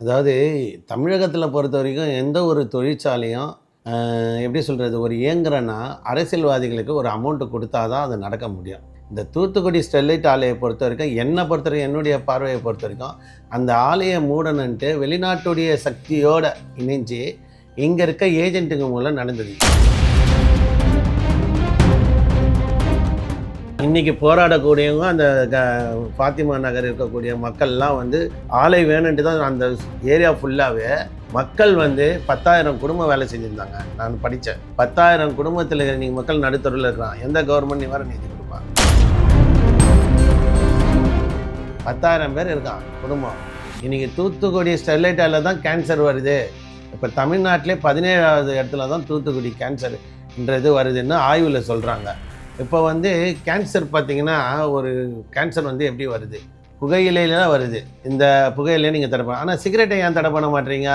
அதாவது தமிழகத்தில் பொறுத்த வரைக்கும் எந்த ஒரு தொழிற்சாலையும் எப்படி சொல்கிறது ஒரு இயங்குறன்னா அரசியல்வாதிகளுக்கு ஒரு அமௌண்ட்டு கொடுத்தா தான் அது நடக்க முடியும். இந்த தூத்துக்குடி ஸ்டெர்லைட் ஆலையை பொறுத்த வரைக்கும் என்னை பொறுத்த வரைக்கும் என்னுடைய பார்வையை பொறுத்த வரைக்கும் அந்த ஆலையை மூடணுன்ட்டு வெளிநாட்டுடைய சக்தியோடு இணைஞ்சு இங்கே இருக்க ஏஜென்ட்டுங்க மூலம் நடந்தது இன்னைக்கு போராடக்கூடியவங்க அந்த க- பாத்திமா நகர் இருக்கக்கூடிய மக்கள்லாம் வந்து ஆலை வேணுன்ட்டு தான் அந்த ஏரியா ஃபுல்லாகவே மக்கள் வந்து பத்தாயிரம் குடும்பம் வேலை செஞ்சுருந்தாங்க. நான் படித்தேன். பத்தாயிரம் குடும்பத்தில் நீங்கள் மக்கள் நடுத்தருவில் இருக்கிறான் எந்த கவர்மெண்ட் நிவாரண நிதி கொடுப்பாங்க. பத்தாயிரம் பேர் இருக்கான் குடும்பம். இன்னைக்கு தூத்துக்குடி ஸ்டெர்லைட்டால தான் கேன்சர் வருது. இப்போ தமிழ்நாட்டிலே பதினேழாவது இடத்துல தான் தூத்துக்குடி கேன்சர்ன்றது வருதுன்னு ஆய்வில் சொல்கிறாங்க இப்போ வந்து கேன்சர் பார்த்தீங்கன்னா ஒரு கேன்சர் வந்து எப்படி வருது? புகையிலையில தான் வருது. இந்த புகையிலையை நீங்கள் தடை பண்ண ஆனால் சிகரெட்டை ஏன் தடை பண்ண மாட்டீங்க?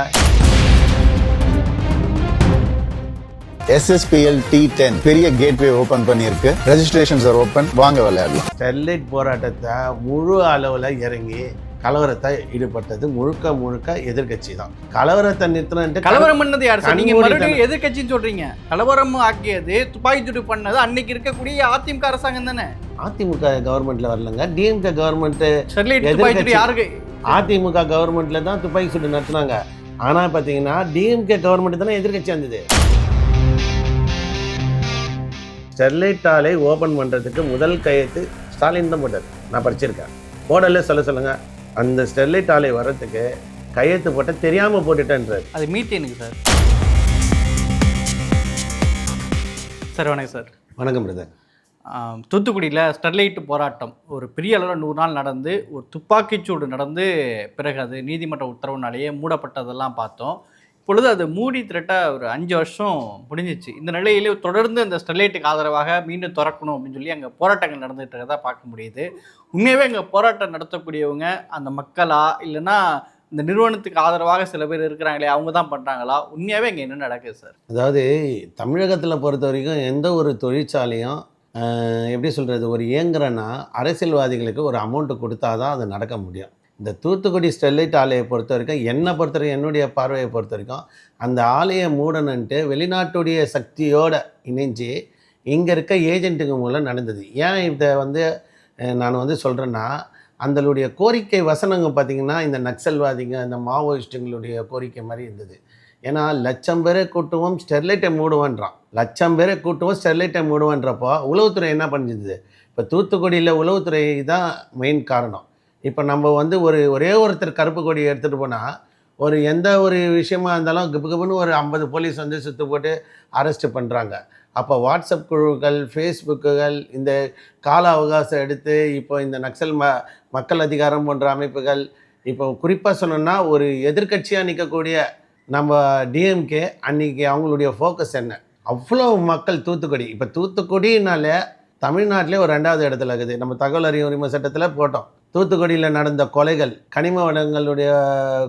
எஸ்எஸ்பிஎல் டி டென் பெரிய கேட்வே ஓபன் பண்ணியிருக்கு. ரெஜிஸ்ட்ரேஷன்ஸ் ஆர் ஓப்பன் வாங்க விளையாடலாம். ஸ்டெர்லைட் போராட்டத்தை முழு அளவில் இறங்கி கலவரத்தை ஈடுபட்டது முழுக்க முழுக்க எதிர்க்கட்சி தான். கலவரத்தை நிறுத்தணுன்ட்டு கலவரம் பண்ணது யார்? சார் நீங்க. மறுபடியும் எதிர்க்கட்சின்னு சொல்றீங்க. கலவரம் ஆக்கியது துப்பாக்கிச்சூடு பண்ணது அன்னைக்கு இருக்கக்கூடிய அதிமுக அரசாங்கம் தானே? அதிமுக கவர்மெண்ட்ல வரலங்க. டிஎம்கே கவர்மெண்ட் யாருக்கு? அதிமுக கவர்மெண்ட்ல தான் துப்பாக்கி சூடு நடத்துனாங்க. ஆனா பாத்தீங்கன்னா டிஎம்கே கவர்மெண்ட் தானே எதிர்க்கட்சி வந்தது. ஸ்டெர்லைட் ஆலை ஓபன் பண்றதுக்கு முதல் கையெழுத்து ஸ்டாலின் தான் போட்டார். நான் படிச்சிருக்கேன். போடல சொல்ல சொல்லுங்க. அந்த ஸ்டெர்லைட் ஆலை வர்றதுக்கு கையெழுத்து போட்ட தெரியாம போட்டுட்டேன்றார். அது மீத்தேனுக்கு சார். சார் வணக்கம் சார். வணக்கம் பிரதர். தூத்துக்குடியில் ஸ்டெர்லைட் போராட்டம். ஒரு பெரிய அளவில் நூறு நாள் நடந்து ஒரு துப்பாக்கிச்சூடு நடந்து பிறகு அது நீதிமன்ற உத்தரவுனாலேயே மூடப்பட்டதெல்லாம் பார்த்தோம். இப்பொழுது அது மூடி திரட்ட ஒரு அஞ்சு வருஷம் முடிஞ்சிச்சு. இந்த நிலையிலே தொடர்ந்து அந்த ஸ்டெர்லைட்டுக்கு ஆதரவாக மீண்டும் திறக்கணும் அப்படின்னு சொல்லி அங்கே போராட்டங்கள் நடந்துகிட்டு இருக்கறதா பார்க்க முடியுது. உண்மையாகவே அங்கே போராட்டம் நடத்தக்கூடியவங்க அந்த மக்களா இல்லைன்னா இந்த நிறுவனத்துக்கு ஆதரவாக சில பேர் இருக்கிறாங்களே அவங்க தான் பண்ணுறாங்களா உண்மையாகவே இங்கே என்ன நடக்குது சார்? அதாவது தமிழகத்தில் பொறுத்த வரைக்கும் எந்த ஒரு தொழிற்சாலையும் எப்படி சொல்கிறது ஒரு இயங்குறன்னா அரசியல்வாதிகளுக்கு ஒரு அமௌண்ட்டு கொடுத்தா தான் அது நடக்க முடியும். இந்த தூத்துக்குடி ஸ்டெர்லைட் ஆலையை பொறுத்த வரைக்கும் என்னை பொறுத்த வரைக்கும் என்னுடைய பார்வையை பொறுத்த வரைக்கும் அந்த ஆலையை மூடணுன்ட்டு வெளிநாட்டுடைய சக்தியோடு இணைஞ்சு இங்கே இருக்க ஏஜென்ட்டுங்க மூலம் நடந்தது. ஏன் இதை வந்து நான் வந்து சொல்கிறேன்னா அந்தளுடைய கோரிக்கை வசனங்க பார்த்திங்கன்னா இந்த நக்சல்வாதிங்க இந்த மாவோயிஸ்ட்டுங்களுடைய கோரிக்கை மாதிரி இருந்தது. ஏன்னா லட்சம் பேரை கூட்டுவோம் ஸ்டெர்லைட்டை மூடுவான்றான். லட்சம் பேரை கூட்டுவோம் ஸ்டெர்லைட்டை மூடுவான்றப்போ உளவுத்துறை என்ன பண்ணிருந்தது இப்போ தூத்துக்குடியில் உளவுத்துறை தான் மெயின் காரணம். இப்போ நம்ம வந்து ஒரு ஒரே ஒருத்தர் கருப்பு கொடி எடுத்துகிட்டு போனால் ஒரு எந்த ஒரு விஷயமா இருந்தாலும் கிப்பு கிப்புன்னு ஒரு ஐம்பது போலீஸ் வந்து சுற்று போட்டு அரெஸ்ட் பண்ணுறாங்க அப்போ வாட்ஸ்அப் குழுக்கள் ஃபேஸ்புக்குகள் இந்த கால அவகாசம் எடுத்து இப்போ இந்த நக்சல் ம மக்கள் அதிகாரம் போன்ற அமைப்புகள் இப்போ குறிப்பாக சொல்லணும்னா ஒரு எதிர்க்கட்சியாக நிற்கக்கூடிய நம்ம டிஎம்கே அன்னைக்கு அவங்களுடைய ஃபோக்கஸ் என்ன? அவ்வளோ மக்கள் தூத்துக்குடி. இப்போ தூத்துக்குடினாலே தமிழ்நாட்டிலே ஒரு ரெண்டாவது இடத்துல இருக்குது. நம்ம தகவல் அறிவு உரிமை சட்டத்தில் போட்டோம். தூத்துக்குடியில் நடந்த கொலைகள் கனிம வளங்களுடைய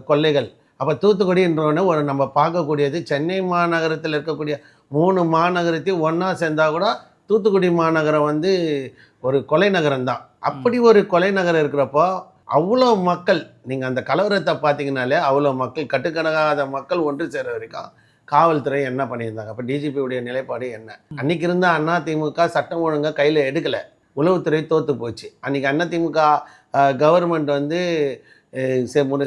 கொள்ளைகள் அப்போ தூத்துக்குடின்றவொடனே ஒரு நம்ம பார்க்கக்கூடியது சென்னை மாநகரத்தில் இருக்கக்கூடிய மூணு மாநகரத்தையும் ஒன்றா சேர்ந்தா கூட தூத்துக்குடி மாநகரம் வந்து ஒரு கொலை நகரம் தான். அப்படி ஒரு கொலை நகரம் இருக்கிறப்போ அவ்வளோ மக்கள் நீங்கள் அந்த கலவரத்தை பார்த்தீங்கனாலே அவ்வளோ மக்கள் கட்டுக்கணக்காத மக்கள் ஒன்று சேர வரைக்கும் காவல்துறை என்ன பண்ணியிருந்தாங்க? அப்போ டிஜிபியுடைய நிலைப்பாடு என்ன? அன்னைக்கு இருந்த அண்ணா திமுக சட்டம் ஒழுங்கா கையில் எடுக்கலை. உளவுத்துறை தோத்து போச்சு. அன்னைக்கு அண்ணா திமுக கவர்மெண்ட் வந்து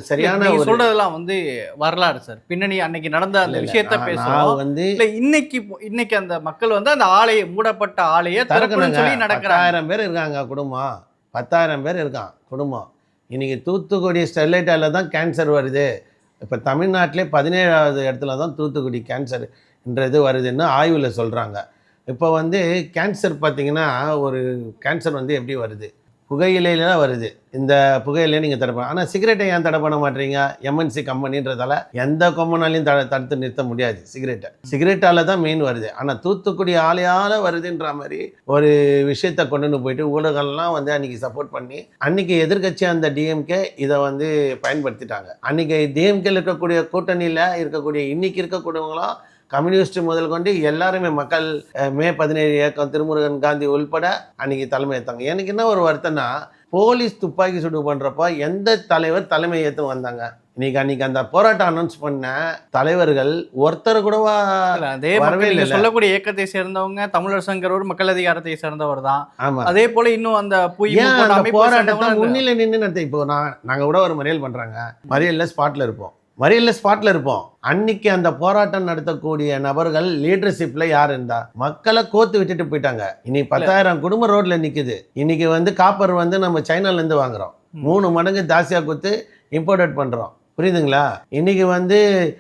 சரியான சொல்றதெல்லாம் வந்து வரலாறு சார் பின்னணி அன்னைக்கு நடந்த அந்த விஷயத்த பேசுறோம். வந்து இல்ல இன்னைக்கு இன்னைக்கு அந்த மக்கள் வந்து அந்த ஆலையை மூடப்பட்ட ஆலையை திறக்கணும்னு சொல்லி நடக்கிறாங்க. பத்தாயிரம் பேர் இருக்காங்க குடும்பம். பத்தாயிரம் பேர் இருக்கான் குடும்பம். இன்னைக்கு தூத்துக்குடி ஸ்டெர்லைட்டால தான் கேன்சர் வருது. இப்போ தமிழ்நாட்டிலே பதினேழாவது இடத்துல தான் தூத்துக்குடி கேன்சர்ன்றது வருதுன்னு ஆய்வில் சொல்கிறாங்க இப்போ வந்து கேன்சர் பார்த்தீங்கன்னா ஒரு கேன்சர் வந்து எப்படி வருது? புகையிலையில தான் வருது. இந்த புகையிலையும் நீங்கள் தடை பண்ண ஆனால் சிகரெட்டை ஏன் தடை பண்ண மாட்டீங்க? எம்என்சி கம்பெனின்றதால எந்த கொம்பனாலையும் தட தடுத்து நிறுத்த முடியாது சிகரெட்டை. சிகரெட்டால் தான் மெயின் வருது. ஆனால் தூத்துக்குடி ஆலையால் வருதுன்ற மாதிரி ஒரு விஷயத்தை கொண்டுன்னு போயிட்டு ஊடகம்லாம் வந்து அன்றைக்கி சப்போர்ட் பண்ணி அன்றைக்கி எதிர்கட்சி அந்த டிஎம்கே இதை வந்து பயன்படுத்திட்டாங்க. அன்றைக்கி டிஎம்கேல இருக்கக்கூடிய கூட்டணியில் இருக்கக்கூடிய இன்னைக்கு இருக்கக்கூடியவங்களாம் கம்யூனிஸ்ட் முதல் கொண்டு எல்லாருமே மக்கள் மே பதினேழு இயக்கம் திருமுருகன் காந்தி உள்பட அன்னைக்கு தலைமை ஏற்றாங்க எனக்கு என்ன ஒரு வருத்தம்னா போலீஸ் துப்பாக்கி சூடு பண்ணுறப்போ எந்த தலைவர் தலைமை ஏற்று வந்தாங்க? இன்னைக்கு அன்னைக்கு அந்த போராட்டம் அனௌன்ஸ் பண்ண தலைவர்கள் ஒருத்தர் கூடவா இல்ல, அதே இல்லைல்ல. சொல்லக்கூடிய இயக்கத்தை சேர்ந்தவங்க தமிழர் சங்கரோடு மக்கள் அதிகாரத்தை சேர்ந்தவர் தான். ஆமா. அதே போல இன்னும் அந்த போராட்டத்தை முன்னிலை நின்று நடத்த இப்போ நான் நாங்க கூட ஒரு மறியல் பண்றாங்க. மறியல்ல ஸ்பாட்ல இருப்போம். மறியல்ல ஸ்பாட்ல இருப்போம். அன்னைக்கு அந்த போராட்டம் நடத்தக்கூடிய நபர்கள் லீடர்ஷிப்ல யார் இருந்தா மக்களை கோத்து விட்டுட்டு போயிட்டாங்க. இன்னைக்கு பத்தாயிரம் குடும்ப ரோட்ல நிக்குது. இன்னைக்கு வந்து காப்பர் வந்து நம்ம சைனால இருந்து வாங்குறோம். மூணு மடங்கு ஜாஸ்தியா கொடுத்து இம்போர்ட் பண்றோம். புரியுதுங்களா? இன்னைக்கு வந்து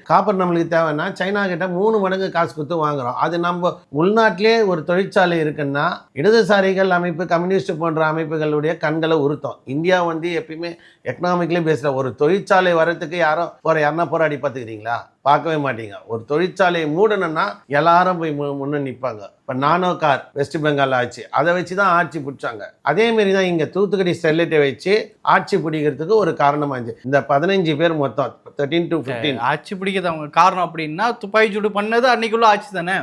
காப்பர் நம்மளுக்கு தேவைன்னா சைனா கிட்ட மூணு மடங்கு காசு கொடுத்து வாங்குறோம். அது நம்ம உள்நாட்டிலே ஒரு தொழிற்சாலை இருக்குன்னா இடதுசாரிகள் அமைப்பு கம்யூனிஸ்ட் போன்ற அமைப்புகளுடைய கண்களை உறுத்தம். இந்தியா வந்து எப்பயுமே எக்கனாமிக்லி பேசுகிற ஒரு தொழிற்சாலை வரத்துக்கு யாரும் போகிற யாருன்னா போராடி பார்த்துக்கிறீங்களா? பார்க்கவே மாட்டீங்க. ஒரு தொழிற்சாலையை மூடணும்னா எல்லாரும் போய் மு நிற்பாங்க இப்போ நானோ கார் வெஸ்ட் பெங்கால் ஆச்சு. அதை வச்சு தான் ஆட்சி பிடிச்சாங்க. அதே மாரி தான் இங்கே தூத்துக்குடி ஸ்டெர்லைட்டை வச்சு ஆட்சி பிடிக்கிறதுக்கு ஒரு காரணமாக இருந்துச்சு. இந்த பதினஞ்சு பேர் மொத்தம் தேர்ட்டீன் டு ஃபிஃப்டீன் ஆட்சி பிடிக்கிறது அவங்க காரணம் அப்படின்னா துப்பாக்கி சூடு பண்ணது அன்னைக்குள்ள ஆட்சி தானே?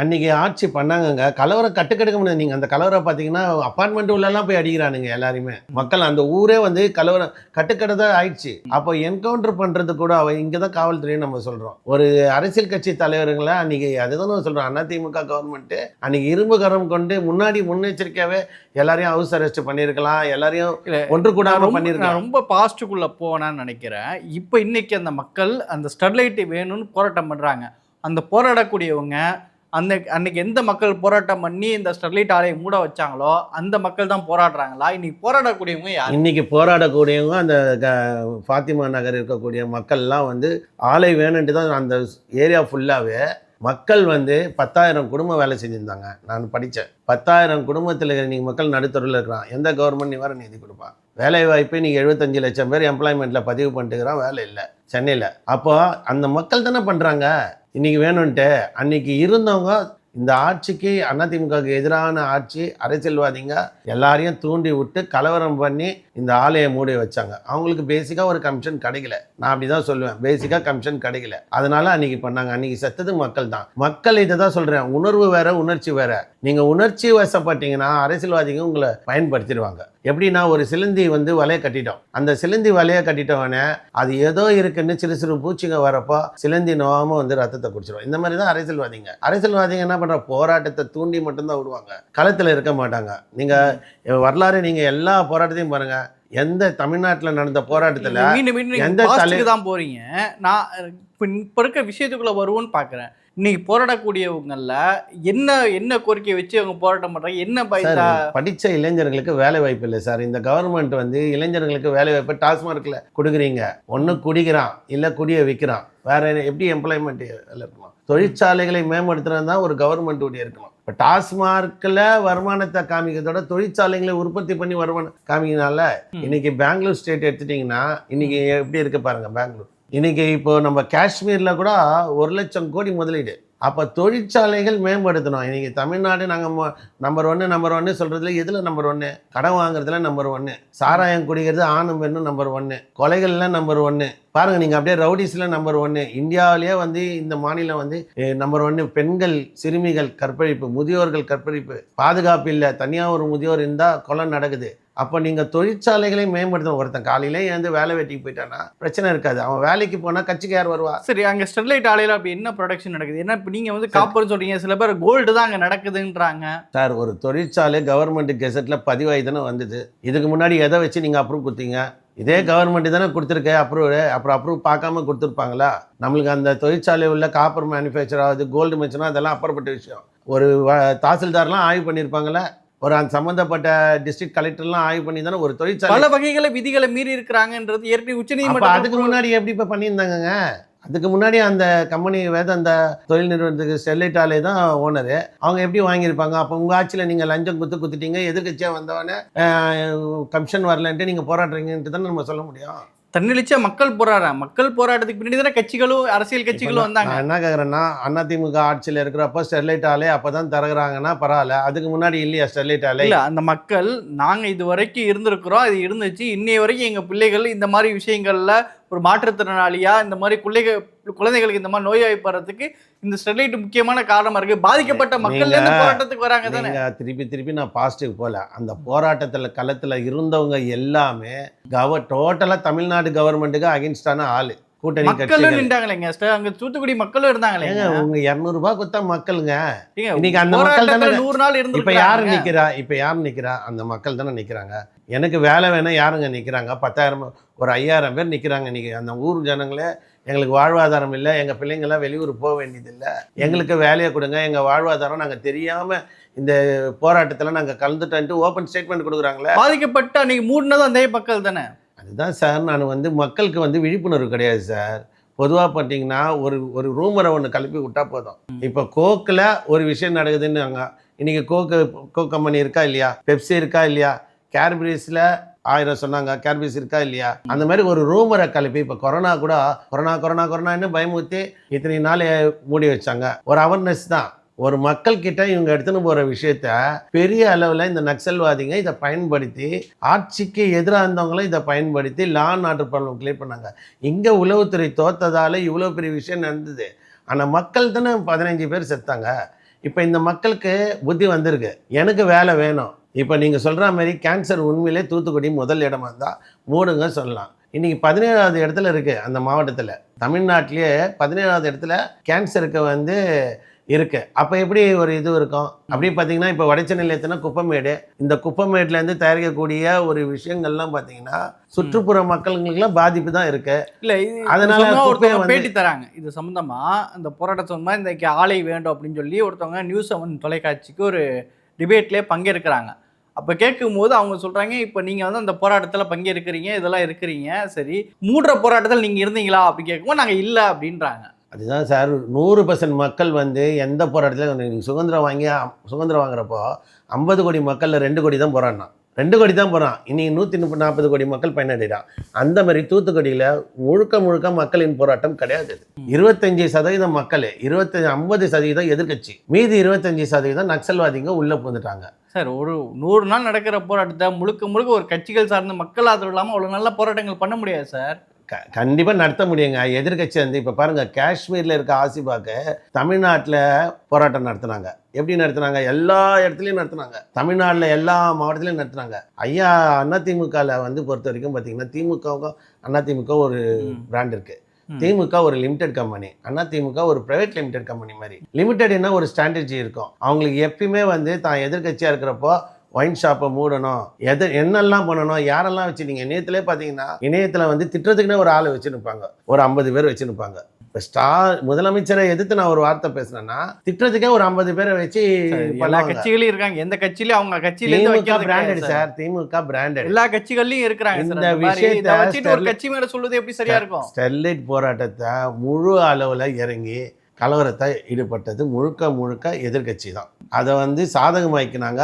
அன்னைக்கு ஆட்சி பண்ணாங்கங்க. கலவரம் கட்டுக்கெடுக்க முடியாது நீங்கள் அந்த கலவரம் பார்த்தீங்கன்னா அப்பார்ட்மெண்ட் உள்ளெல்லாம் போய் அடிக்கிறானுங்க எல்லாருமே. மக்கள் அந்த ஊரே வந்து கலவரம் கட்டுக்கடை ஆயிடுச்சு. அப்போ என்கவுண்டர் பண்ணுறது கூட அவ இங்கே தான் காவல்துறைன்னு நம்ம சொல்கிறோம் ஒரு அரசியல் கட்சி தலைவருங்களை அன்னைக்கு அதுதான் சொல்கிறோம் அதிமுக கவர்மெண்ட்டு அன்னைக்கு இரும்பு கரம் கொண்டு முன்னாடி முன்னெச்சரிக்கையாகவே எல்லாரையும் ஹவுஸ் அரெஸ்ட் பண்ணியிருக்கலாம். எல்லாரையும் ஒன்று கூடாமல் பண்ணியிருக்கலாம். ரொம்ப பாஸ்ட்டுக்குள்ள போனான்னு நினைக்கிறேன். இப்போ இன்னைக்கு அந்த மக்கள் அந்த ஸ்டெர்லைட் வேணும்னு போராட்டம் பண்றாங்க. அந்த போராடக்கூடியவங்க அந்த அன்னைக்கு எந்த மக்கள் போராட்டம் பண்ணி இந்த ஸ்டெர்லைட் ஆலையை மூட வச்சாங்களோ அந்த மக்கள் தான் போராடுறாங்களா? இன்னைக்கு போராடக்கூடியவங்க யார்? இன்னைக்கு போராடக்கூடியவங்க அந்த க- ஃபாத்திமா நகர் இருக்கக்கூடிய மக்கள்லாம் வந்து ஆலை வேணுன்ட்டு தான் அந்த ஏரியா ஃபுல்லாகவே மக்கள் வந்து பத்தாயிரம் குடும்பம் வேலை செஞ்சுருந்தாங்க. நான் படித்தேன் பத்தாயிரம் குடும்பத்தில் இன்னைக்கு மக்கள் நடுத்தருவில் இருக்கிறான். எந்த கவர்மெண்ட் நிவாரண நிதி கொடுப்பான் வேலை வாய்ப்பு இன்னைக்கு எழுபத்தஞ்சு லட்சம் பேர் எம்ப்ளாய்மெண்ட்டில் பதிவு பண்ணிட்டுக்கிறான். வேலை இல்லை. சென்னையில். அப்போ அந்த மக்கள் தானே பண்ணுறாங்க இன்றைக்கி வேணும்ன்ட்டு அன்னைக்கு இருந்தவங்க இந்த ஆட்சிக்கு அதிமுகவுக்கு எதிரான ஆட்சி அரசியல்வாதிங்க எல்லாரையும் தூண்டி விட்டு கலவரம் பண்ணி இந்த ஆலையை மூடி வச்சாங்க. அவங்களுக்கு பேசிக்காக ஒரு கமிஷன் கிடைக்கல. நான் அப்படி தான் சொல்லுவேன் பேசிக்காக கமிஷன் கிடைக்கல. அதனால அன்னைக்கு பண்ணாங்க. அன்னைக்கு செத்தது மக்கள் தான். மக்கள் இதை தான் சொல்கிறேன் உணர்வு வேற உணர்ச்சி வேற. நீங்கள் உணர்ச்சி வசப்பட்டீங்கன்னா அரசியல்வாதிங்க உங்களை பயன்படுத்திடுவாங்க. எப்படின்னா ஒரு சிலந்தி வந்து வலையை கட்டிட்டோம். அந்த சிலந்தி வலையை கட்டிட்டவனே அது ஏதோ இருக்குன்னு சிறு சிறு பூச்சிங்க வரப்போ சிலந்தி நோவாம வந்து ரத்தத்தை குடிச்சிடும் இந்த மாதிரி தான் அரசியல்வாதிங்க. அரசியல்வாதிங்க என்ன பண்ணுற போராட்டத்தை தூண்டி மட்டும்தான் விடுவாங்க. களத்தில் இருக்க மாட்டாங்க. நீங்கள் வரலாறு நீங்கள் எல்லா போராட்டத்தையும் பாருங்கள் எந்த தமிழ்நாட்டில் நடந்த போராட்டத்தில் எந்த தான் போறீங்க. நான் இப்போ இருக்க விஷயத்துக்குள்ள வருவோன்னு பார்க்குறேன் இன்னைக்கு போராடக்கூடியவங்கள என்ன என்ன கோரிக்கை வச்சு அவங்க போராட்டம் பண்றாங்க? என்ன பயந்தா படித்த இளைஞர்களுக்கு வேலை வாய்ப்பு இல்லை சார். இந்த கவர்மெண்ட் வந்து இளைஞர்களுக்கு வேலை வாய்ப்பு டாஸ்மார்க்கில் கொடுக்குறீங்க. ஒன்று குடிக்கிறான் இல்லை குடியை விற்கிறான். வேற எப்படி எம்ப்ளாய்மெண்ட் இருக்கணும் தொழிற்சாலைகளை மேம்படுத்துறது தான் ஒரு கவர்மெண்ட் உடைய இருக்கணும் இப்போ டாஸ்மார்க்கில் வருமானத்தை காமிக்கிறதோட தொழிற்சாலைகளை உற்பத்தி பண்ணி வருமானம் காமிக்கிறனால இன்னைக்கு பெங்களூர் ஸ்டேட் எடுத்துட்டிங்கன்னா இன்னைக்கு எப்படி இருக்கு பாருங்க பெங்களூர். இன்றைக்கி இப்போ நம்ம காஷ்மீரில் கூட ஒரு லட்சம் கோடி முதலீடு. அப்போ தொழிற்சாலைகள் மேம்படுத்தணும். இன்றைக்கி தமிழ்நாடு நாங்கள் நம்பர் ஒன்று நம்பர் ஒன்று சொல்கிறதுல எதில் நம்பர் ஒன்று கடன் வாங்குறதுல நம்பர் ஒன்று சாராயம் குடிக்கிறது ஆணும் பெண்ணும் நம்பர் ஒன்று கொலைகள்லாம் நம்பர் ஒன்று பாருங்கள் நீங்கள் அப்படியே ரவுடிஸில் நம்பர் ஒன்று இந்தியாவிலேயே வந்து இந்த மாநிலம் வந்து நம்பர் ஒன்று பெண்கள் சிறுமிகள் கற்பழிப்பு முதியோர்கள் கற்பழிப்பு. பாதுகாப்பு இல்லை. தனியாக ஒரு முதியோர் இருந்தால் கொலை நடக்குது. அப்போ நீங்கள் தொழிற்சாலைகளை மேம்படுத்தணும். ஒருத்தன் காலையிலே எழுந்து வேலை வெட்டிக்கு போயிட்டானா பிரச்சனை இருக்காது. அவன் வேலைக்கு போனால் கட்சிக்கு யார் வருவா? சரி அங்க ஸ்டெர்லைட் ஆலையில அப்படி என்ன ப்ரொடக்ஷன் நடக்குது? ஏன்னா இப்போ நீங்க வந்து காப்பர்னு சொல்றீங்க. சில பேர் கோல்டு தான் அங்க நடக்குதுன்றாங்க. சார் ஒரு தொழிற்சாலை கவர்மெண்ட் கெசட்டில் பதிவாகி தானே வந்தது. இதுக்கு முன்னாடி எதை வச்சு நீங்கள் அப்ரூவ் கொடுத்தீங்க? இதே கவர்மெண்ட் தானே கொடுத்துருக்க. அப்ரூவ் அப்புறம் அப்ரூவ் பார்க்காம கொடுத்துருப்பாங்களா? நம்மளுக்கு அந்த தொழிற்சாலை உள்ள காப்பர் மேனுஃபேக்சர் ஆகுது கோல்டு மெச்சுனா அதெல்லாம் அப்புறப்பட்ட விஷயம். ஒரு தாசில்தார்லாம் ஆய்வு பண்ணியிருப்பாங்களே ஒரு அந்த சம்மந்தப்பட்ட டிஸ்ட்ரிக்ட் கலெக்டர்லாம் ஆய்வு பண்ணி தானே ஒரு தொழிற்சாலை பல வகைகளை விதிகளை மீறி இருக்கிறாங்கன்றது ஏற்கனவே அப்போ உச்சநீதிமன்றம் அதுக்கு முன்னாடி எப்படி இப்போ பண்ணியிருந்தாங்கங்க? அதுக்கு முன்னாடி அந்த கம்பெனி வேதாந்த தொழில் நிறுவனத்துக்கு ஸ்டெர்லைட் ஆலை தான் ஓனரு அவங்க எப்படி வாங்கியிருப்பாங்க? அப்போ உங்கள் ஆட்சியில் நீங்கள் லஞ்சம் குத்து குத்துட்டீங்க எதிர்கட்சியாக வந்தவொடனே கமிஷன் வரலன்ட்டு நீங்கள் போராடுறீங்கன்ட்டு தானே நம்ம சொல்ல முடியும்? தன்னெழுச்சியா மக்கள் போராடுறாங்க மக்கள் போராட்டத்துக்கு பின்னாடி தானே கட்சிகளும் அரசியல் கட்சிகளும் வந்தாங்க. என்ன கேட்குறேன்னா அதிமுக ஆட்சியில் இருக்கிறப்போ ஸ்டெர்லைட் ஆலை அப்போ தான் தரகுறாங்கன்னா பரவாயில்ல. அதுக்கு முன்னாடி இல்லையா ஸ்டெர்லைட் ஆலை இல்ல அந்த மக்கள் நாங்க இது வரைக்கும் இருந்திருக்கிறோம். அது இருந்துச்சு. இன்னைய வரைக்கும் எங்க பிள்ளைகள் இந்த மாதிரி விஷயங்கள்ல ஒரு மாற்றுத்திறனாளியா இந்த மாதிரி குழந்தைகள் குழந்தைகளுக்கு இந்த மாதிரி நோய் வாய்ப்படுறதுக்கு இந்த ஸ்டெர்லைட் முக்கியமான காரணமா இருக்கு. பாதிக்கப்பட்ட மக்கள் போராட்டத்துக்கு வராங்க தானே? திருப்பி திருப்பி நான் பாசிட்டிவ் போல. அந்த போராட்டத்துல களத்துல இருந்தவங்க எல்லாமே கவ டோட்டலா தமிழ்நாடு கவர்மெண்ட்டுக்கு அகைன்ஸ்டான ஆளு. கூட்டணி மக்களும் நின்றாங்களேங்க. அங்க தூத்துக்குடி மக்களும் இருந்தாங்களே உங்க இருநூறு ரூபாய் கொடுத்தா மக்களுங்க. இன்னைக்கு அந்த மக்கள் தானே நூறு நாள் இருந்து இப்ப யாரு நிக்கிறா? இப்ப யாரு நிக்கிறா? அந்த மக்கள் தானே நிக்கிறாங்க. எனக்கு வேலை வேணா யாருங்க நிக்கிறாங்க? பத்தாயிரம் ஒரு ஐயாயிரம் பேர் நிக்கிறாங்க இன்னைக்கு. அந்த ஊர் ஜனங்களே எங்களுக்கு வாழ்வாதாரம் இல்லை. எங்க பிள்ளைங்கெல்லாம் வெளியூர் போக வேண்டியதில்லை எங்களுக்கு வேலையை கொடுங்க. எங்க வாழ்வாதாரம் நாங்க தெரியாம இந்த போராட்டத்துல நாங்க கலந்துட்டோன்ட்டு ஓப்பன் ஸ்டேட்மெண்ட் கொடுக்குறாங்களே. பாதிக்கப்பட்ட அன்னைக்கு மூடினதும் அந்த மக்கள் தானே? அதுதான் சார் நான் வந்து மக்களுக்கு வந்து விழிப்புணர்வு கிடையாது சார். பொதுவாக பார்த்தீங்கன்னா ஒரு ஒரு ரூமரை ஒன்று கிளப்பி விட்டா போதும். இப்போ கோக்கில் ஒரு விஷயம் நடக்குதுன்னாங்க இன்னைக்கு கோக்கு கோக் கம்பெனி இருக்கா இல்லையா? பெப்சி இருக்கா இல்லையா? கேர்பரிஸில் ஆயிரம் சொன்னாங்க. கேர்பரிஸ் இருக்கா இல்லையா? அந்த மாதிரி ஒரு ரூமரை கிளப்பி இப்போ கொரோனா கூட கொரோனா கொரோனா கொரோனான்னு பயமுறுத்தி இத்தனை நாள் மூடி வச்சாங்க. ஒரு அவேர்னஸ் தான். ஒரு மக்கள் கிட்ட இவங்க எடுத்துன்னு போகிற விஷயத்த பெரிய அளவில் இந்த நக்சல்வாதிங்க இதை பயன்படுத்தி ஆட்சிக்கு எதிராக இருந்தவங்களும் இதை பயன்படுத்தி law and order problem clear பண்ணாங்க. இங்கே உளவுத்துறை தோத்ததால் இவ்வளோ பெரிய விஷயம் நடந்தது. ஆனால் மக்கள் தானே பதினஞ்சு பேர் செத்தாங்க. இப்போ இந்த மக்களுக்கு புத்தி வந்திருக்கு. எனக்கு வேலை வேணும். இப்போ நீங்கள் சொல்கிற மாதிரி கேன்சர் உண்மையிலே தூத்துக்குடி முதல் இடமா இருந்தால் மூடுங்க சொல்லலாம். இன்றைக்கி பதினேழாவது இடத்துல இருக்குது அந்த மாவட்டத்தில். தமிழ்நாட்டிலேயே பதினேழாவது இடத்துல கேன்சருக்கு வந்து இருக்கு. அப்போ எப்படி ஒரு இது இருக்கும்? அப்படி பார்த்தீங்கன்னா இப்போ வடச்சென்னையில் எத்தனை குப்பமேடு? இந்த குப்பமேட்லேருந்து தயாரிக்கக்கூடிய ஒரு விஷயங்கள்லாம் பார்த்தீங்கன்னா சுற்றுப்புற மக்களுங்களுக்குலாம் பாதிப்பு தான் இருக்கு. இல்ல அதனால ஒருத்தவங்க பேட்டி தராங்க. இது சம்பந்தமா இந்த போராட்டம் சம்பந்தமா இந்த ஆலை வேண்டும் அப்படின்னு சொல்லி ஒருத்தவங்க நியூஸ் செவன் தொலைக்காட்சிக்கு ஒரு டிபேட்லேயே பங்கேற்கிறாங்க. அப்போ கேட்கும்போது அவங்க சொல்றாங்க இப்போ நீங்க வந்து அந்த போராட்டத்தில் பங்கேற்கிறீங்க இதெல்லாம் இருக்கிறீங்க சரி மூடுற போராட்டத்தில் நீங்க இருந்தீங்களா? அப்படி கேட்கும்போது நாங்க இல்ல அப்படின்றாங்க. அதுதான் சார் நூறு பர்சன்ட் மக்கள் வந்து எந்த போராட்டத்தில் சுதந்திரம் வாங்கி சுதந்திரம் வாங்குறப்போ ஐம்பது கோடி மக்களில் ரெண்டு கோடி தான் போராடினான். ரெண்டு கோடி தான் போகிறான் இன்றைக்கி நூற்றி முப்பது நாற்பது கோடி மக்கள் பயனடைகிறான் அந்த மாதிரி தூத்துக்குடியில் முழுக்க முழுக்க மக்களின் போராட்டம் கிடையாது இருபத்தஞ்சி இருபத்தஞ்சு சதவீதம் மக்கள் இருபத்தஞ்சு ஐம்பது சதவீதம் எதிர்க்கட்சி. மீதி இருபத்தஞ்சி சதவீதம் நக்சல்வாதிங்க உள்ளே புகுந்துட்டாங்க. சார் ஒரு நூறு நாள் நடக்கிற போராட்டத்தை முழுக்க முழுக்க ஒரு கட்சிகள் சார்ந்த மக்கள் ஆதரவு இல்லாமல் அவ்வளோ நல்ல போராட்டங்கள் பண்ண முடியாது சார். க கண்டிப்பாக நடத்த முடியுங்க. எதிர்க்கட்சி வந்து இப்போ பாருங்கள் காஷ்மீரில் இருக்க ஆசிபாக்கு தமிழ்நாட்டில் போராட்டம் நடத்துனாங்க. எப்படி நடத்துனாங்க? எல்லா இடத்துலையும் நடத்துனாங்க. தமிழ்நாட்டில் எல்லா மாவட்டத்திலையும் நடத்துனாங்க. ஐயா அதிமுகவில் வந்து பொறுத்த வரைக்கும் பார்த்தீங்கன்னா திமுகவுக்கும் அதிமுக ஒரு. பிராண்ட் இருக்குது. திமுக ஒரு லிமிடெட் கம்பெனி அதிமுக ஒரு பிரைவேட் லிமிடெட் கம்பெனி மாதிரி. லிமிடெட்னா ஒரு ஸ்ட்ராட்டஜி இருக்கும். அவங்களுக்கு எப்பயுமே வந்து தான் எதிர்க்கட்சியாக இருக்கிறப்போ ஒயின் ஷாப்பை மூடணும். எது என்னெல்லாம் பண்ணணும் யாரெல்லாம் வச்சு நீங்கள் இணையத்திலே பார்த்தீங்கன்னா இணையத்தில் வந்து திட்டத்துக்குன்னே ஒரு ஆளை வச்சு நிற்பாங்க ஒரு ஐம்பது பேர் வச்சு நிற்பாங்க இப்போ ஸ்டார் முதலமைச்சரை எதிர்த்து நான் ஒரு வார்த்தை பேசுனேன்னா திட்டத்துக்கே ஒரு ஐம்பது பேரை வச்சு பண்ணுவாங்க. கட்சிகளையும் இருக்காங்க. எந்த கட்சியிலயும் அவங்க கட்சியில DMK branded sir. DMK branded எல்லா கட்சிகள்லயும் இருக்கிறாங்க இந்த. விஷயத்தை ஒரு கட்சி மேல சொல்லுது எப்படி சரியா இருக்கும்? ஸ்டெர்லைட் போராட்டத்தை முழு அளவில் இறங்கி கலவரத்தை ஈடுபட்டது முழுக்க முழுக்க எதிர்க்கட்சி தான். அதை வந்து சாதகமாக்கினாங்க.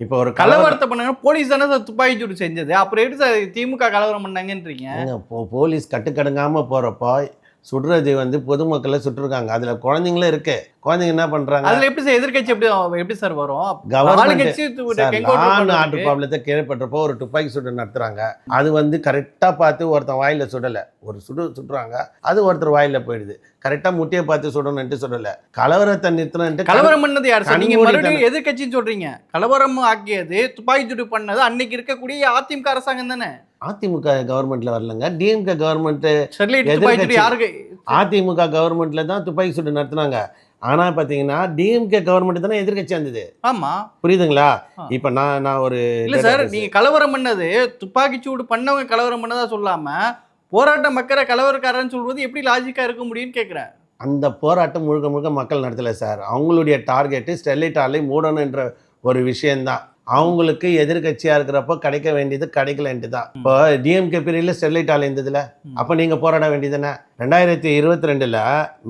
இப்போ ஒரு கலவரத்தை பண்ணாங்க போலீஸ் தானே சார் துப்பாக்கி சூடு செஞ்சது? அப்புறம் எப்படி சார் திமுக கலவரம் பண்ணாங்கன்றீங்க? போலீஸ் கட்டுக்கடங்காம போறப்போ சுடுறது வந்து பொதுமக்களை சுட்டிருக்காங்க. அதுல குழந்தைங்களும் இருக்கு. குழந்தைங்க என்ன பண்றாங்க? அதுல எப்படி சார் எதிர்க்கட்சி எப்படி எப்படி சார் வரும்? ஆட்டு பண்றதுக்கு. ப்ராப்ளத்தை கேள்விப்பட்டப்போ ஒரு துப்பாக்கி சுடு நடத்துறாங்க. அது வந்து கரெக்டாக பார்த்து ஒருத்தன் வாயில சுடலை. ஒரு சுடு சுடுறாங்க அது ஒருத்தர் வாயில போயிடுது. கரெக்டாக முட்டியை பார்த்து சுடணுன்ட்டு சுடலை. கலவரத்தை நிறுத்தணுன்ட்டு கலவரம் பண்ணது யார் சார்? நீங்க. மறுபடியும் எதிர்க்கட்சின்னு சொல்றீங்க. கலவரம் ஆக்கியது துப்பாக்கி சூடு பண்ணது அன்னைக்கு இருக்கக்கூடிய அதிமுக அரசாங்கம் தானே? அதிமுக கவர்மெண்ட்ல வரலங்க. டிஎம்கே கவர்மெண்ட். யாருக்கு? அதிமுக கவர்மெண்ட்ல தான் துப்பாக்கி சூடு நடத்துனாங்க. ஆனா பாத்தீங்கன்னா டிஎம்கே கவர்மெண்ட் தானே எதிர்க்கட்சி இருந்தது. ஆமா. புரியுதுங்களா. இப்ப நான் நான் ஒரு இல்ல சார் நீங்க கலவரம் பண்ணது துப்பாக்கி சூடு பண்ணவங்க கலவரம் பண்ணதா சொல்லாம போராட்டம் மக்கற கலவரக்காரன்னு சொல்றது எப்படி லாஜிக்கா இருக்க முடியும்னு கேக்குறேன். அந்த போராட்டம் முழுக்க முழுக்க மக்கள் நடத்தல சார். அவங்களுடைய டார்கெட்டு ஸ்டெர்லைட் ஆலை மூடணுன்ற ஒரு விஷயம்தான். அவங்களுக்கு எதிர்க்கட்சியா இருக்கிறப்போ கிடைக்க வேண்டியது கிடைக்கலன்ட்டு தான். இப்போ டிஎம்கே பீரியட்ல ஸ்டெர்லைட் ஆலை இருந்ததுல. அப்போ நீங்க போராட வேண்டியதுதானே ரெண்டாயிரத்தி இருபத்தி ரெண்டுல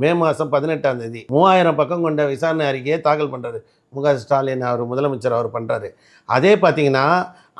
மே மாசம் பதினெட்டாம் தேதி மூவாயிரம் பக்கம் கொண்ட விசாரணை அறிக்கையை தாக்கல் பண்றாரு. மு க ஸ்டாலின் அவர் முதலமைச்சர் அவர் பண்றாரு. அதே பார்த்தீங்கன்னா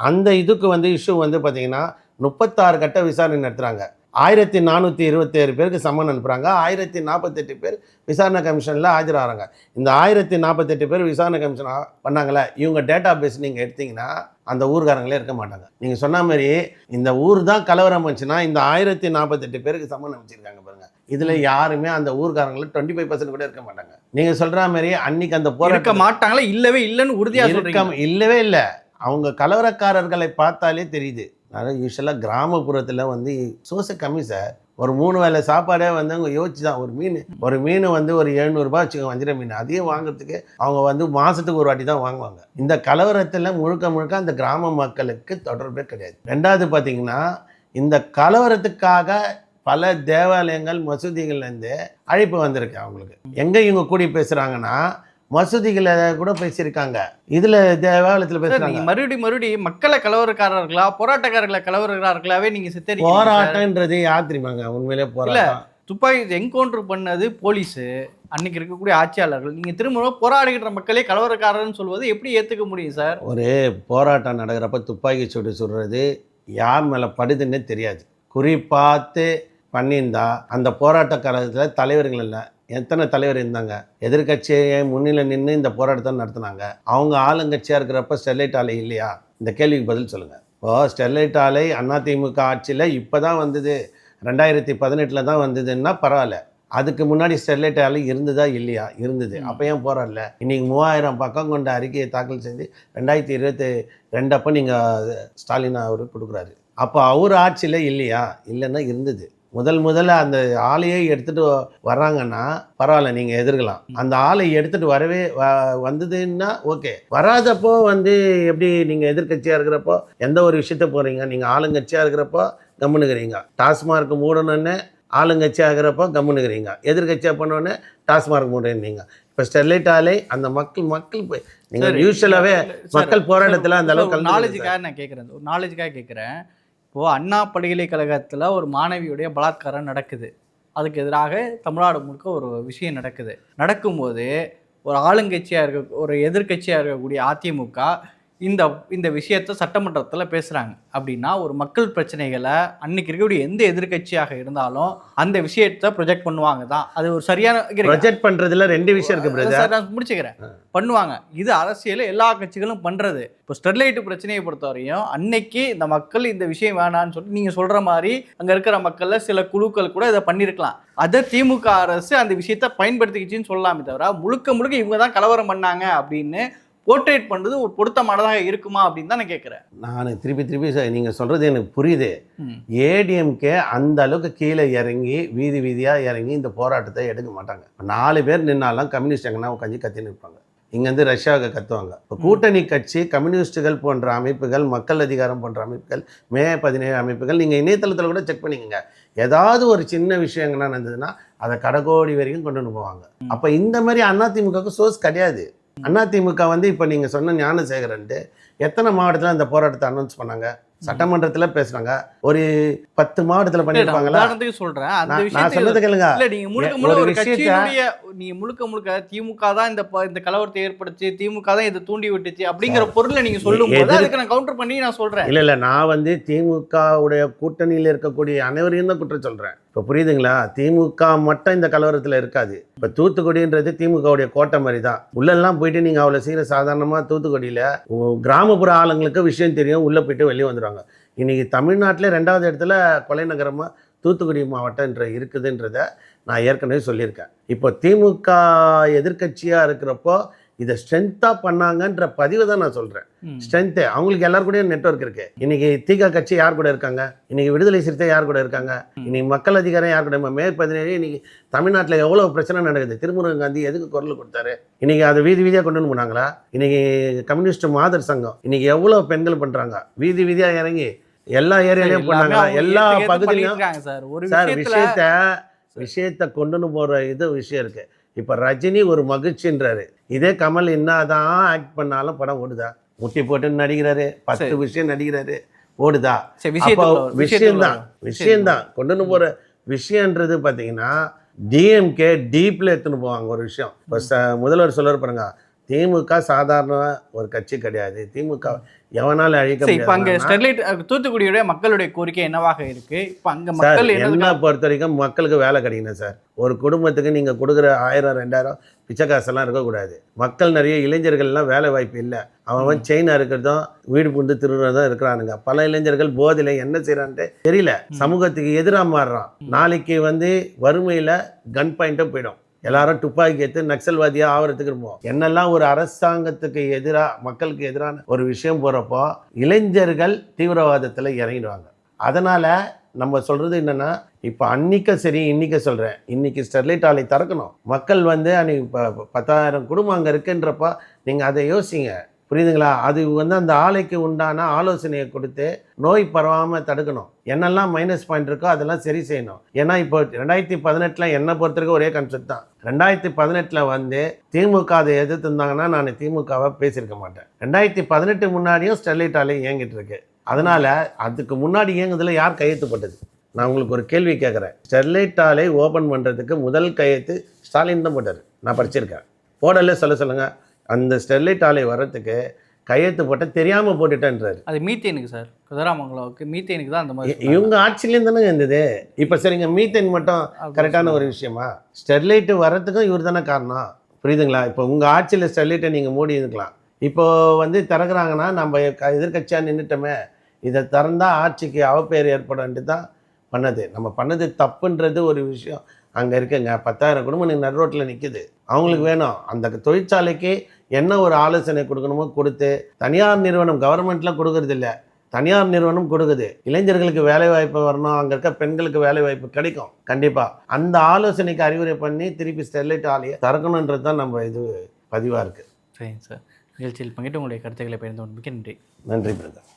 அந்த இதுக்கு வந்து இஷ்யூ வந்து பார்த்தீங்கன்னா முப்பத்தாறு கட்ட விசாரணை நடத்துறாங்க. ஆயிரத்தி நானூற்றி இருபத்தேழு பேருக்கு சம்மன் அனுப்புகிறாங்க ஆயிரத்தி நாற்பத்தெட்டு பேர் விசாரணை கமிஷனில் ஆஜராகிறாங்க இந்த ஆயிரத்தி நாற்பத்தெட்டு பேர் விசாரணை கமிஷன் பண்ணாங்களே இவங்க டேட்டா பேஸ் நீங்கள் எடுத்தீங்கன்னா அந்த ஊர்காரங்களே இருக்க மாட்டாங்க. நீங்கள் சொன்ன மாதிரி இந்த ஊர் தான் கலவரம் வந்துச்சுன்னா இந்த ஆயிரத்தி நாற்பத்தெட்டு பேருக்கு சம்மன் அமைச்சிருக்காங்க பாருங்க. இதில் யாருமே அந்த ஊர்காரங்கள டுவெண்ட்டி ஃபைவ் பர்சன்ட் கூட இருக்க மாட்டாங்க. நீங்கள் சொல்கிற மாதிரி அன்னைக்கு அந்த இருக்க போராட்டம் மாட்டாங்களா? இல்லவே இல்லைன்னு உறுதியா சொல்றீங்க. இருக்க இல்லவே இல்லை. அவங்க கலவரக்காரர்களை பார்த்தாலே தெரியுது. அதனால் யூஸ்வலாக கிராமப்புறத்தில் வந்து சோசை கம்மி சார் ஒரு மூணு வேளை சாப்பாடே வந்து அவங்க யோசிச்சு தான் ஒரு மீன் ஒரு மீன் வந்து ஒரு எழுநூறுபா வச்சுக்கோங்க வஞ்சிர மீன். அதையும் வாங்குறதுக்கு அவங்க வந்து மாதத்துக்கு ஒரு வாட்டி தான் வாங்குவாங்க. இந்த கலவரத்தில் முழுக்க முழுக்க அந்த கிராம மக்களுக்கு தொடர்பே கிடையாது. ரெண்டாவது பார்த்தீங்கன்னா இந்த கலவரத்துக்காக பல தேவாலயங்கள் மசூதிகள்லேருந்து அழைப்பு வந்திருக்கு அவங்களுக்கு. எங்கே இவங்க கூடி பேசுகிறாங்கன்னா மசூதிகளை கூட பேசியிருக்காங்க. இதில் தேவாலயத்தில் நீங்க மறுபடியும் மறுபடியும் மக்களை கலவரக்காரர்களா போராட்டக்காரர்களை கலவரக்காரர்களாவே நீங்க சார். போராட்டம்ன்றது யார் தெரியுமாங்க? உண்மையிலே போராட்டம். துப்பாக்கி என்கவுண்டர் பண்ணது போலீஸ். அன்னைக்கு இருக்கக்கூடிய ஆட்சியாளர்கள். நீங்க திரும்ப போராடுகின்ற மக்களே கலவரக்காரர்னு சொல்வது எப்படி ஏத்துக்க முடியும் சார்? ஒரு போராட்டம் நடக்கிறப்ப துப்பாக்கி சூடு சுடுறது யார் மேலே படுதுன்னே தெரியாது. குறிப்பாத்து பண்ணியிருந்தா அந்த போராட்ட காலத்தில் தலைவர்கள் இல்லை எத்தனை தலைவர் இருந்தாங்க? எதிர்க்கட்சியை முன்னிலை நின்று இந்த போராட்டத்தை நடத்துனாங்க. அவங்க ஆளுங்கட்சியாக இருக்கிறப்ப ஸ்டெர்லைட் ஆலை இல்லையா? இந்த கேள்விக்கு பதில் சொல்லுங்கள் இப்போ ஸ்டெர்லைட் ஆலை அதிமுக ஆட்சியில் இப்போ தான் வந்தது. ரெண்டாயிரத்தி பதினெட்டில் தான் வந்ததுன்னா பரவாயில்ல. அதுக்கு முன்னாடி ஸ்டெர்லைட் ஆலை இருந்ததா இல்லையா? இருந்தது. அப்போ ஏன் போராடல? இன்னைக்கு மூவாயிரம் பக்கம் கொண்ட அறிக்கையை தாக்கல் செஞ்சு ரெண்டாயிரத்தி இருபத்தி ரெண்டப்போ நீங்கள் ஸ்டாலின் அவர் கொடுக்குறாரு. அப்போ அவர் ஆட்சியில் இல்லையா? இல்லைன்னா இருந்தது. முதல் முதல்ல அந்த ஆலையை எடுத்துட்டு வர்றாங்கன்னா பரவாயில்ல நீங்கள் எதிர்க்கலாம். அந்த ஆலை எடுத்துட்டு வரவே வந்ததுன்னா ஓகே. வராதப்போ வந்து எப்படி நீங்கள் எதிர்க்கட்சியாக இருக்கிறப்போ எந்த ஒரு விஷயத்த போகிறீங்க நீங்கள் ஆளுங்கட்சியாக இருக்கிறப்போ கம்முனுக்கிறீங்க. டாஸ்மார்க் மூடணுன்னு ஆளுங்கட்சியாக இருக்கிறப்போ கம்முனுக்கிறீங்க. எதிர்க்கட்சியாக பண்ணோன்னே டாஸ்மார்க் மூடுறீங்க இப்போ ஸ்டெர்லைட் ஆலை அந்த மக்கள் மக்கள் போய் நீங்கள். யூஸ்வலாகவே மக்கள் போராட்டத்தில் அந்த அளவுக்கு. நாலேஜுக்காக நான் கேட்குறேன் ஒரு நாலேஜுக்காக கேட்குறேன் இப்போ அண்ணா பல்கலைக்கழகத்தில் ஒரு மாணவியுடைய பலாத்காரம் நடக்குது. அதுக்கு எதிராக தமிழ்நாடு முழுக்க ஒரு விஷயம் நடக்குது. நடக்கும்போது ஒரு ஆளுங்கட்சியாக இருக்க ஒரு எதிர்க்கட்சியாக இருக்கக்கூடிய அதிமுக இந்த இந்த விஷயத்தை சட்டமன்றத்தில் பேசுகிறாங்க அப்படின்னா ஒரு மக்கள் பிரச்சனைகளை அன்னைக்கு இருக்கக்கூடிய எந்த எதிர்க்கட்சியாக இருந்தாலும் அந்த விஷயத்தை ப்ரொஜெக்ட் பண்ணுவாங்க தான். அது ஒரு சரியான ப்ரொஜெக்ட் பண்றதுல ரெண்டு விஷயம் இருக்கு பிரதர் சார் நான் முடிச்சுக்கிறேன். பண்ணுவாங்க. இது அரசியல் எல்லா கட்சிகளும் பண்றது. இப்போ ஸ்டெர்லைட் பிரச்சனையை பொறுத்தவரையும் அன்னைக்கு இந்த மக்கள் இந்த விஷயம் வேணான்னு சொல்லி நீங்க சொல்ற மாதிரி அங்க இருக்கிற மக்கள்ல சில குழுக்கள் கூட இதை பண்ணியிருக்கலாம் அதை திமுக அரசு அந்த விஷயத்த பயன்படுத்திக்கிச்சுன்னு சொல்லலாமே தவிர முழுக்க முழுக்க இவங்க தான் கலவரம் பண்ணாங்க அப்படின்னு போர்ட்ரேட் பண்றது ஒரு பொருத்தமானதாக இருக்குமா அப்படின்னு தான் நான் கேட்குறேன் நான் திருப்பி திருப்பி சொ- நீங்க சொல்றது எனக்கு புரியுது. ஏடிஎம்கே அந்த அளவுக்கு கீழே இறங்கி வீதி வீதியா இறங்கி இந்த போராட்டத்தை எடுக்க மாட்டாங்க. நாலு பேர் நின்னாலும் கம்யூனிஸ்ட் எங்கன்னா உட்காந்து கத்தி நிற்பாங்க இங்கேருந்து ரஷ்யாவுக்கு கத்துவாங்க. இப்போ கூட்டணி கட்சி கம்யூனிஸ்டுகள் போன்ற அமைப்புகள் மக்கள் அதிகாரம் போன்ற அமைப்புகள் மே பதினேழு அமைப்புகள் நீங்கள் இணையதளத்தில் கூட செக் பண்ணிக்கங்க. ஏதாவது ஒரு சின்ன விஷயங்கள்னா நடந்ததுன்னா அதை கடைக்கோடி வரைக்கும் கொண்டு வந்து போவாங்க. அப்போ இந்த மாதிரி அதிமுகவுக்கு சோர்ஸ் கிடையாது. அதிமுக வந்து இப்போ நீங்கள் சொன்ன ஞானசேகரன்ட்டு எத்தனை மாவட்டத்தில் அந்த போராட்டத்தை அனௌன்ஸ் பண்ணாங்க? சட்டமன்றத்தில் பேசுனாங்க. ஒரு பத்து மாவட்டத்தில் பண்ணியிருப்பாங்களா? சொல்றேன். நான் சொன்னது கேளுங்க. நீங்க முழுக்க முழுக்க நீங்க முழுக்க முழுக்க திமுக தான் இந்த இந்த கலவரத்தை ஏற்படுத்தி திமுக தான் இதை தூண்டி விட்டுச்சு அப்படிங்கிற பொருளை நீங்க சொல்லும் போது அதுக்கு நான் கவுண்டர் பண்ணி நான் சொல்றேன். இல்லை இல்லை நான் வந்து திமுகவுடைய கூட்டணியில் இருக்கக்கூடிய அனைவரையும் தான் குற்றம் சொல்கிறேன் இப்போ புரியுதுங்களா? திமுக மட்டும் இந்த கலவரத்தில் இருக்காது. இப்போ தூத்துக்குடின்றது திமுகவுடைய கோட்டை மாதிரி தான் உள்ளெல்லாம் போயிட்டு நீங்கள் அவ்வளோ சீக்கிரம் சாதாரணமாக தூத்துக்குடியில் கிராமப்புற ஆளுங்களுக்கு விஷயம் தெரியும். உள்ளே போயிட்டு வெளியே வந்துடுவாங்க இன்றைக்கி தமிழ்நாட்டில் ரெண்டாவது இடத்துல கொலை நகரமாக தூத்துக்குடி மாவட்டம்ன்ற இருக்குதுன்றத நான் ஏற்கனவே சொல்லியிருக்கேன். இப்போ திமுக எதிர்க்கட்சியாக இருக்கிறப்போ இதை ஸ்ட்ரென்த்தாக பண்ணாங்கன்ற பதிவை தான் நான் சொல்கிறேன். ஸ்ட்ரென்த்து அவங்களுக்கு எல்லாரு கூடயும் நெட்வொர்க் இருக்கு. இன்னைக்கு தீகா கட்சி யார் கூட இருக்காங்க? இன்னைக்கு விடுதலை சிறுத்தை யார் கூட இருக்காங்க? இன்னைக்கு மக்கள் அதிகாரம் யார் கூட இப்ப மே பதினேழு இன்னைக்கு தமிழ்நாட்டில் எவ்வளோ பிரச்சனை நடக்குது? திருமுருகன் காந்தி எதுக்கு குரல் கொடுத்தாரு? இன்னைக்கு அதை வீதி வீதியாக கொண்டு வந்து போனாங்களா? இன்னைக்கு கம்யூனிஸ்ட் மாதர் சங்கம் இன்னைக்கு எவ்வளோ பெண்கள் பண்ணுறாங்க வீதி வீதியாக இறங்கி எல்லா ஏரியாலையும் அவங்க எல்லா பகுதியிலும் சார். விஷயத்த விஷயத்த கொண்டுன்னு போகிற இது விஷயம் இருக்கு. இப்போ ரஜினி ஒரு மகிழ்ச்சின்றாரு. இதே கமல் என்னதான் ஆக்ட் பண்ணாலும் படம் ஓடுதா? முட்டி போட்டு நடிக்கிறாரு பத்து. விஷயம் நடிக்கிறாரு ஓடுதா? விஷயம்தான். விஷயம்தான். கொண்டுன்னு போகிற விஷயன்றது பார்த்தீங்கன்னா டிஎம்கே டீப்ல எடுத்துன்னு போவாங்க ஒரு விஷயம். இப்போ முதல்வர் சொல்லுவார் பாருங்க திமுக சாதாரண ஒரு கட்சி கிடையாது. திமுக எவனால அழிக்க இப்போ அங்கே ஸ்டெர்லைட் தூத்துக்குடியுடைய மக்களுடைய கோரிக்கை என்னவாக இருக்கு? இப்போ அங்கே மக்கள் என்ன பொறுத்த வரைக்கும் மக்களுக்கு வேலை கிடைக்கணும் சார். ஒரு குடும்பத்துக்கு நீங்கள் கொடுக்குற ஆயிரம் ரெண்டாயிரம் பிச்சை காசெல்லாம் இருக்கக்கூடாது மக்கள் நிறைய இளைஞர்கள்லாம் வேலை வாய்ப்பு இல்லை. அவன் அவன் செயின் அறுக்கிறதும் வீடு புண்டு திருடுறதும் இருக்கிறானுங்க. பல இளைஞர்கள் போதையில் என்ன செய்கிறான்ட்டு தெரியல. சமூகத்துக்கு எதிராக மாறுறான். நாளைக்கு வந்து வறுமையில் கன் பாயிண்ட்டும் போயிடும். எல்லாரும் துப்பாக்கி ஏற்று நக்சல்வாதியாக ஆகிறதுக்கு இருப்போம். என்னெல்லாம் ஒரு அரசாங்கத்துக்கு எதிராக மக்களுக்கு எதிரான ஒரு விஷயம் போகிறப்போ இளைஞர்கள் தீவிரவாதத்தில் இறங்கிடுவாங்க. அதனால் நம்ம சொல்கிறது என்னென்னா இப்போ அன்னைக்கு சரி இன்னைக்கு சொல்கிறேன் இன்னைக்கு ஸ்டெர்லைட் ஆலை திறக்கணும். மக்கள் வந்து அன்னைக்கு ப- பத்தாயிரம் குடும்பம் அங்கே இருக்குன்றப்போ நீங்கள் அதை யோசிங்க. புரியுதுங்களா? அது வந்து அந்த ஆலைக்கு உண்டான ஆலோசனையை கொடுத்து நோய் பரவாமல் தடுக்கணும். என்னெல்லாம் மைனஸ் பாயிண்ட் இருக்கோ அதெல்லாம் சரி செய்யணும். ஏன்னா இப்போ ரெண்டாயிரத்தி பதினெட்டில் என்னை பொறுத்தவரைக்கும் ஒரே கான்செப்ட் தான். ரெண்டாயிரத்தி பதினெட்டில் வந்து திமுக அதை எதிர்த்துருந்தாங்கன்னா நான் திமுகவை பேசியிருக்க மாட்டேன். ரெண்டாயிரத்தி பதினெட்டு முன்னாடியும் ஸ்டெர்லைட் ஆலை இயங்கிட்டு இருக்கு. அதனால் அதுக்கு முன்னாடி இயங்குதுல யார் கையெழுத்துப்பட்டது? நான் உங்களுக்கு ஒரு கேள்வி கேட்குறேன். ஸ்டெர்லைட் ஆலை ஓப்பன் பண்ணுறதுக்கு முதல் கையெழுத்து ஸ்டாலின் தான் போட்டார். நான் படிச்சிருக்கேன். போடல சொல்ல சொல்லுங்கள் அந்த ஸ்டெர்லைட் ஆலை வர்றதுக்கு கையெழுத்து போட்ட தெரியாமல் போட்டுட்டேன்றாரு. அது மீத்தேனுக்கு சார். குதிராமங்கலவுக்கு மீத்தேனுக்கு தான் அந்த மாதிரி இவங்க ஆட்சியிலேயும் தானே இருந்தது. இப்போ சரிங்க மீத்தேன் மட்டும். கரெக்டான ஒரு விஷயமா? ஸ்டெர்லைட் வர்றதுக்கும் இவர் தானே காரணம். புரியுதுங்களா? இப்போ உங்கள் ஆட்சியில் ஸ்டெர்லைட்டை நீங்கள் மூடி இருக்கலாம். இப்போ வந்து திறக்குறாங்கன்னா நம்ம க- எதிர்க்கட்சியாக நின்றுட்டோமே இதை திறந்தா ஆட்சிக்கு அவப்பெயர் ஏற்படும்ட்டு தான் பண்ணது. நம்ம பண்ணது தப்புன்றது ஒரு விஷயம். அங்கே இருக்குங்க பத்தாயிரம் குடும்பம் நீங்கள் நடு ரோட்டில் நிற்குது அவங்களுக்கு வேணும். அந்த தொழிற்சாலைக்கு என்ன ஒரு ஆலோசனை கொடுக்கணுமோ கொடுத்து தனியார் நிறுவனம் கவர்மெண்ட்லாம் கொடுக்கறது இல்ல தனியார் நிறுவனம் கொடுக்குது. இளைஞர்களுக்கு வேலை வாய்ப்பு வரணும். அங்கே இருக்க பெண்களுக்கு வேலை வாய்ப்பு கிடைக்கும். கண்டிப்பாக அந்த ஆலோசனைக்கு அறிவுரை பண்ணி திருப்பி ஸ்டெர்லைட் ஆலையை திறக்கணுன்றது தான் நம்ம இது பதிவாக இருக்குது சரிங்க சார். நிகழ்ச்சியில் பங்கிட்டு உங்களுடைய கருத்துக்களை பகிர்ந்து மிக்க நன்றி. நன்றி பிரதர்.